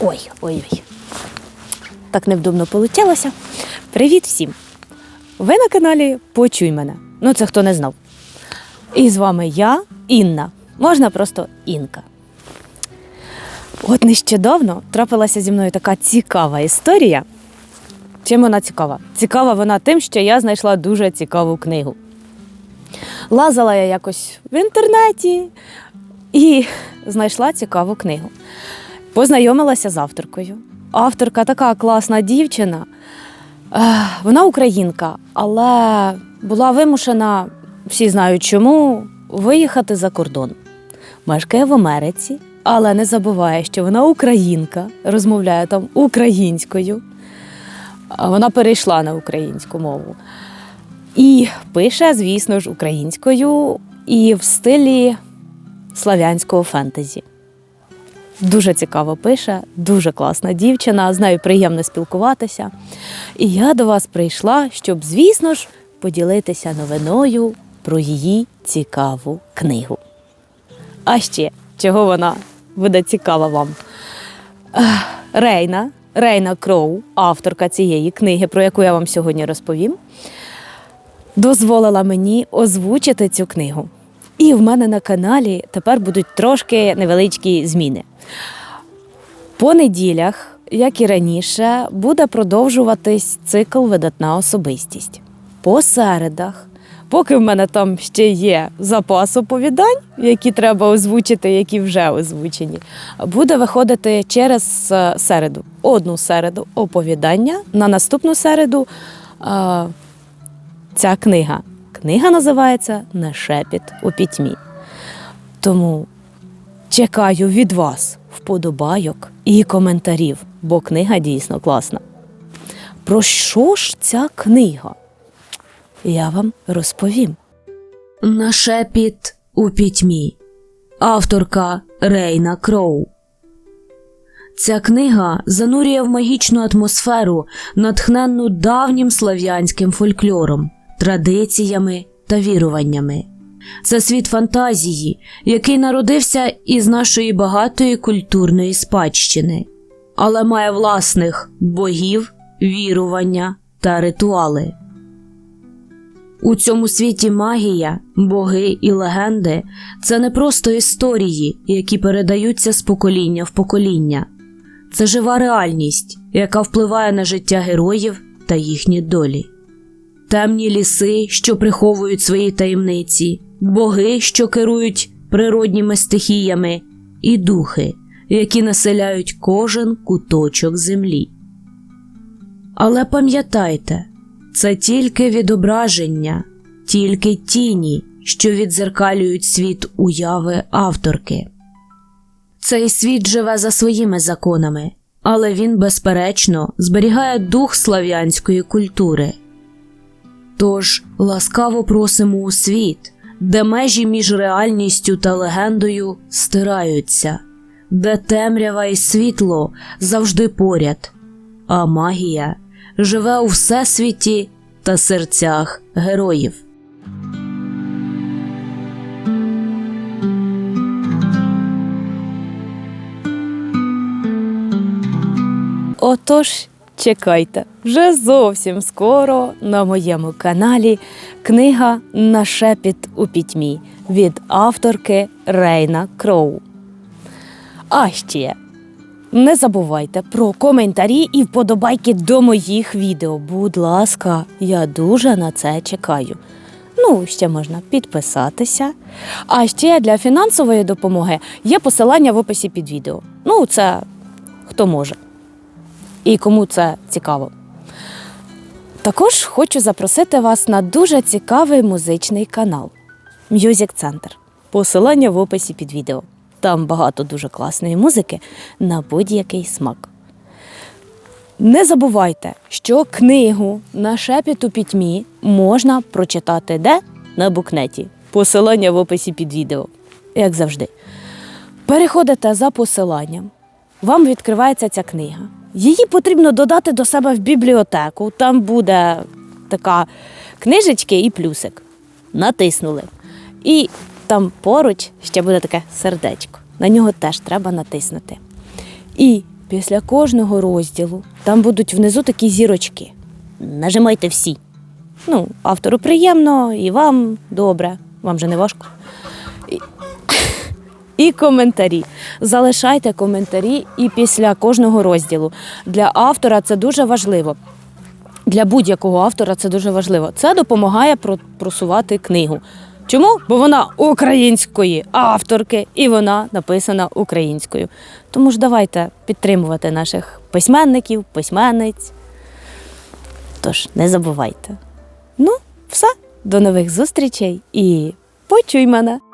Ой, ой, ой. Так невдобно получилося. Привіт всім! Ви на каналі Почуй мене. Ну, це хто не знав. І з вами я, Інна. Можна просто Інка. От нещодавно трапилася зі мною така цікава історія. Чим вона цікава? Цікава вона тим, що я знайшла дуже цікаву книгу. Лазала я якось в інтернеті і знайшла цікаву книгу. Познайомилася з авторкою. Авторка така класна дівчина. Е, Вона українка, але була вимушена, всі знають чому, виїхати за кордон. Мешкає в Америці, але не забуває, що вона українка, розмовляє там українською. Вона перейшла на українську мову. І пише, звісно ж, українською і в стилі славянського фентезі. Дуже цікаво пише, дуже класна дівчина, з нею приємно спілкуватися. І я до вас прийшла, щоб, звісно ж, поділитися новиною про її цікаву книгу. А ще, чого вона буде цікава вам? Рейна, Рейна Кроу, авторка цієї книги, про яку я вам сьогодні розповім, дозволила мені озвучити цю книгу. І в мене на каналі тепер будуть трошки невеличкі зміни. По неділях, як і раніше, буде продовжуватись цикл Видатна особистість. По середах, поки в мене там ще є запас оповідань, які треба озвучити, які вже озвучені, буде виходити через е, середу. Одну середу оповідання, на наступну середу е, ця книга. Книга називається Нешепіт у пітьмі. Тому чекаю від вас вподобайок і коментарів, бо книга дійсно класна. Про що ж ця книга? Я вам розповім. Нашепіт у пітьмі. Авторка Рейна Кроу. Ця книга занурює в магічну атмосферу, натхненну давнім слав'янським фольклором, традиціями та віруваннями. Це світ фантазії, який народився із нашої багатої культурної спадщини, але має власних богів, вірування та ритуали. У цьому світі магія, боги і легенди це не просто історії, які передаються з покоління в покоління. Це жива реальність, яка впливає на життя героїв та їхні долі. Темні ліси, що приховують свої таємниці, боги, що керують природніми стихіями, і духи, які населяють кожен куточок землі. Але пам'ятайте, це тільки відображення, тільки тіні, що відзеркалюють світ уяви авторки. Цей світ живе за своїми законами, але він, безперечно, зберігає дух слав'янської культури. Тож ласкаво просимо у світ, де межі між реальністю та легендою стираються, де темрява і світло завжди поряд, а магія живе у всесвіті та серцях героїв. Отож, чекайте, вже зовсім скоро на моєму каналі книга Нашепіт у пітьмі від авторки Рейна Кроу. А ще не забувайте про коментарі і вподобайки до моїх відео. Будь ласка, я дуже на це чекаю. Ну, ще можна підписатися. А ще для фінансової допомоги є посилання в описі під відео. Ну, це хто може і кому це цікаво. Також хочу запросити вас на дуже цікавий музичний канал Music Center. Посилання в описі під відео. Там багато дуже класної музики на будь-який смак. Не забувайте, що книгу на шепіт у пітьмі можна прочитати де? На букнеті. Посилання в описі під відео, як завжди. Переходите за посиланням, вам відкривається ця книга. Її потрібно додати до себе в бібліотеку. Там буде така книжечки і плюсик. Натиснули. І там поруч ще буде таке сердечко. На нього теж треба натиснути. І після кожного розділу там будуть внизу такі зірочки. Нажимайте всі. Ну, автору приємно, і вам добре, вам же не важко. І, коментарі. Залишайте коментарі і після кожного розділу. Для автора це дуже важливо. Для будь-якого автора це дуже важливо. Це допомагає просувати книгу. Чому? Бо вона української авторки і вона написана українською. Тому ж давайте підтримувати наших письменників, письменниць. Тож не забувайте. Ну, все, до нових зустрічей і почуй мене!